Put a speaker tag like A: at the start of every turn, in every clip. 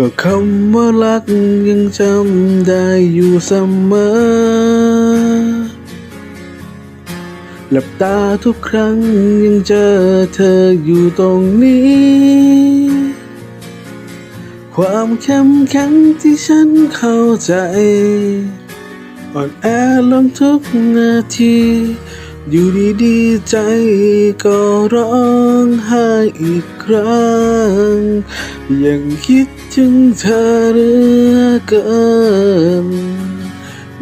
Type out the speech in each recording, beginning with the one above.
A: ก็คำว่ารักยังจำได้อยู่เสมอ หลับตาทุกครั้งยังเจอเธออยู่ตรงนี้ ความเข้มแข็งที่ฉันเข้าใจ อ่อนแอลงทุกนาที อยู่ดีๆใจก็ร้องไห้อีกครั้ง ยังคิดถึงเธอเหลือเกิน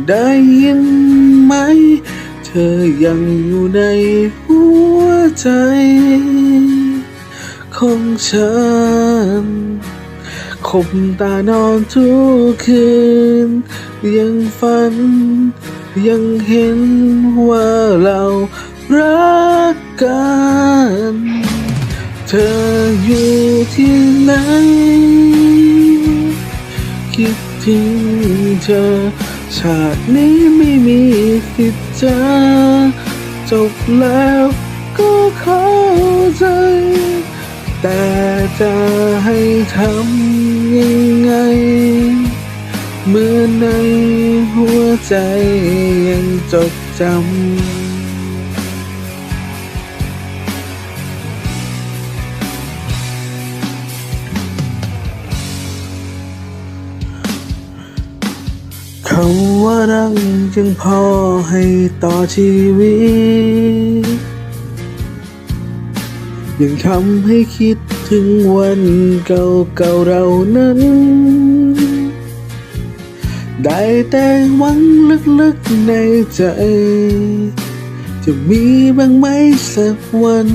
A: ได้ยินไหม เธอยังอยู่ในหัวใจ ของฉัน บตานอนทุกคืน ยังฝัน ยังเห็นว่าเรารักกัน เธออยู่ที่ไหน คิดถึงเธอ ชาตินี้ไม่มีสิทธิ์จะจบแล้วก็เข้าใจ แต่ จะให้ทำยังไง เมื่อในหัวใจยังจดจำเขาว่ารักจึงพอให้ต่อชีวิต ยังทำให้คิดถึงวันเก่าๆเรานั้น ได้แต่หวังลึกๆในใจ จะมีบ้างไหมสักวัน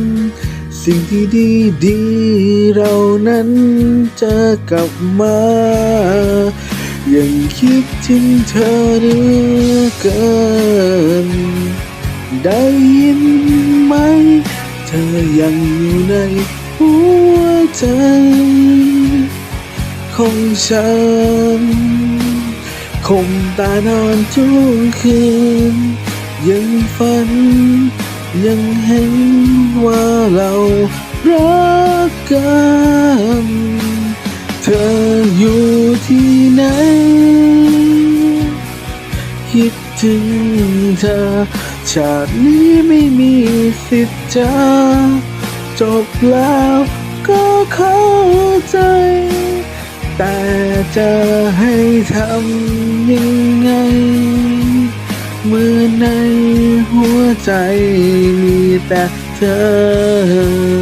A: สิ่งที่ดีๆเรานั้นจะกลับมา ยังคิดถึงเธอเหลือเกิน ได้ยินไหม ธอยังอยู่ในหัวใจของฉันคงตานอนทุกคืน ยังฝัน ยังเห็นว่าเรารักกัน เธออยู่ที่ไหน คิดถึงเธอ ชาตินี้ไม่มี ติดเจอจบแล้วก็เข้าใจ แต่จะให้ทำยังไง เมื่อในหัวใจมีแต่เธอ